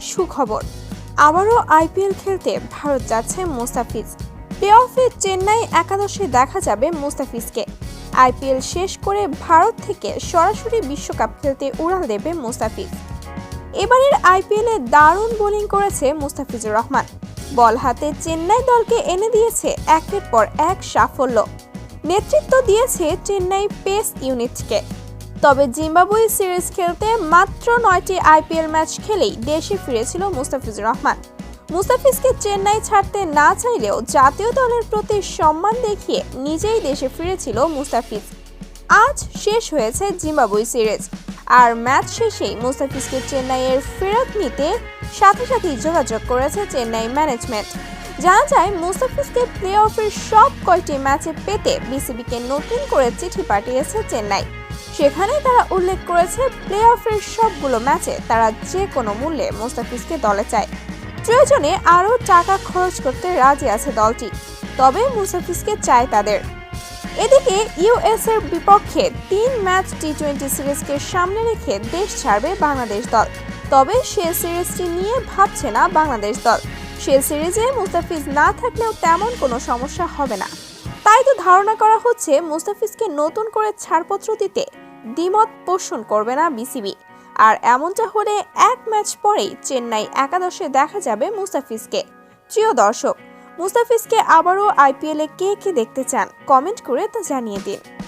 সুখবর। আবারও আইপিএল খেলতে ভারত যাচ্ছে মুস্তাফিজ। প্লে অফে চেন্নাই একাদশে দেখা যাবে মুস্তাফিজকে। আইপিএল শেষ করে ভারত থেকে সরাসরি বিশ্বকাপ খেলতে উড়াল দেবে মুস্তাফিজ। এবারের আইপিএলে দারুণ বোলিং করেছে মুস্তাফিজুর রহমান। বল হাতে চেন্নাই দলকে এনে দিয়েছে একের পর এক সাফল্য। নেতৃত্ব দিয়েছে চেন্নাই পেস ইউনিটকে। তবে জিম্বাবুয়ে সিরিজ খেলতে মাত্র নয়টি আইপিএল ম্যাচ খেলেই দেশে ফিরেছিল মুস্তাফিজুর রহমান। মুস্তাফিজকে চেন্নাই ছাড়তে না চাইলেও জাতীয় দলের প্রতি সম্মান দেখিয়ে নিজেই দেশে ফিরেছিল মুস্তাফিজ। আজ শেষ হয়েছে জিম্বাবুয়ে সিরিজ। আর ম্যাচ শেষেই মুস্তাফিজকে চেন্নাইয়ের ফেরত নিতে সাথে সাথেই যোগাযোগ করেছে চেন্নাই ম্যানেজমেন্ট। জানা যায়, মুস্তাফিজকে প্লে অফের সব কয়টি ম্যাচে পেতে বিসিবিকে নতুন করে চিঠি পাঠিয়েছে চেন্নাই। সেখানে তারা উল্লেখ করেছে প্লে অফের সবগুলো ম্যাচে তারা যে কোনো মূল্যে মুস্তাফিজকে দলে চায়। প্রয়োজনে আরও টাকা খরচ করতে রাজি আছে দলটি, তবে মুস্তাফিজকে চায় তাদের। এদিকে ইউএস এর বিপক্ষে তিন ম্যাচ টি টোয়েন্টি সিরিজকে সামনে রেখে দেশ ছাড়বে বাংলাদেশ দল, তবে সে সিরিজটি নিয়ে ভাবছে না বাংলাদেশ দল। সে সিরিজে মুস্তাফিজ না থাকলেও তেমন কোনো সমস্যা হবে না। তাই তো ধারণা করা হচ্ছে, মুস্তাফিজকে নতুন করে ছাড়পত্র দিতে দ্বিমত পোষণ করবে না বিসিবি। আর এমনটা হলে এক ম্যাচ পরেই চেন্নাই একাদশে দেখা যাবে মুস্তাফিজকে। প্রিয় দর্শক, মুস্তাফিজকে আবারও আইপিএলে কে কে দেখতে চান? কমেন্ট করে তা জানিয়ে দিন।